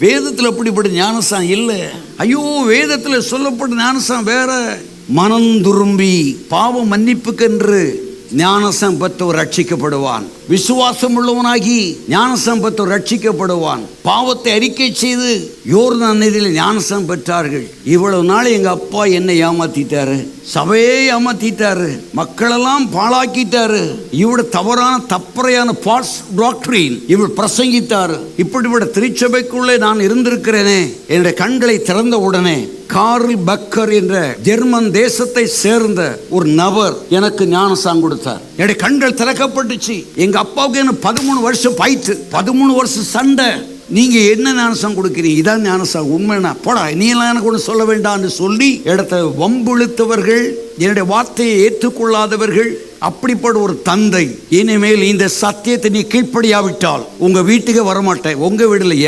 வேதத்தில் அப்படிப்பட்ட ஞானசாம் இல்லை. ஐயோ வேதத்தில் சொல்லப்பட்ட ஞானசாம் வேற. மனம் துரும்பி பாவம் மன்னிப்புக்கென்று ஞானசம் பெற்றவர் ரட்சிக்கப்படுவான். விசுவாசம் உள்ளவனாகி ஞானசம் ரட்சிக்கப்படுவான். பாவத்தை அறிக்கை செய்து யோர்தான் நதியில் ஞானசம் பெற்றார்கள். இவ்வளவு நாள் எங்க அப்பா என்னை ஏமாத்திட்டாரு. சபையே ஏமாத்திட்டாரு. மக்களெல்லாம் பாழாக்கிட்டாரு. இவட தவறான தப்பறையான ஃபால்ஸ் டாக்டரின் இவள் பிரசங்கித்தாரு. இப்படிப்பட்ட திருச்சபைக்குள்ளே நான் இருந்திருக்கிறேனே. என்னுடைய கண்களை திறந்த உடனே கார்ல் பக்கர் என்ற ஜெர்மன் தேசத்தை சேர்ந்த ஒரு நபர் எனக்கு ஞானசாம் கொடுத்தார். என்னுடைய கண்கள் திறக்கப்பட்டுச்சு. எங்க அப்பாவுக்கு என்ன பதிமூணு வருஷம் பாய்த்து பதிமூணு வருஷம் சண்டை. நீங்க என்ன ஞானசம் கொடுக்குறீங்க? இதான் ஞானசம் உண்மைனா போடா நீ எல்லாம் எனக்கு ஒன்று சொல்ல வேண்டாம்னு சொல்லி இடத்த வம்புழுத்தவர்கள் என்னுடைய வார்த்தையை ஏற்றுக்கொள்ளாதவர்கள் அப்படிப்பட்ட ஒரு தந்தை. இனிமேல் இந்த சத்தியத்தை நீ கீழ்ப்படியாவிட்டால் உங்க வீட்டுக்கு வரமாட்டேன். உங்க வீடுல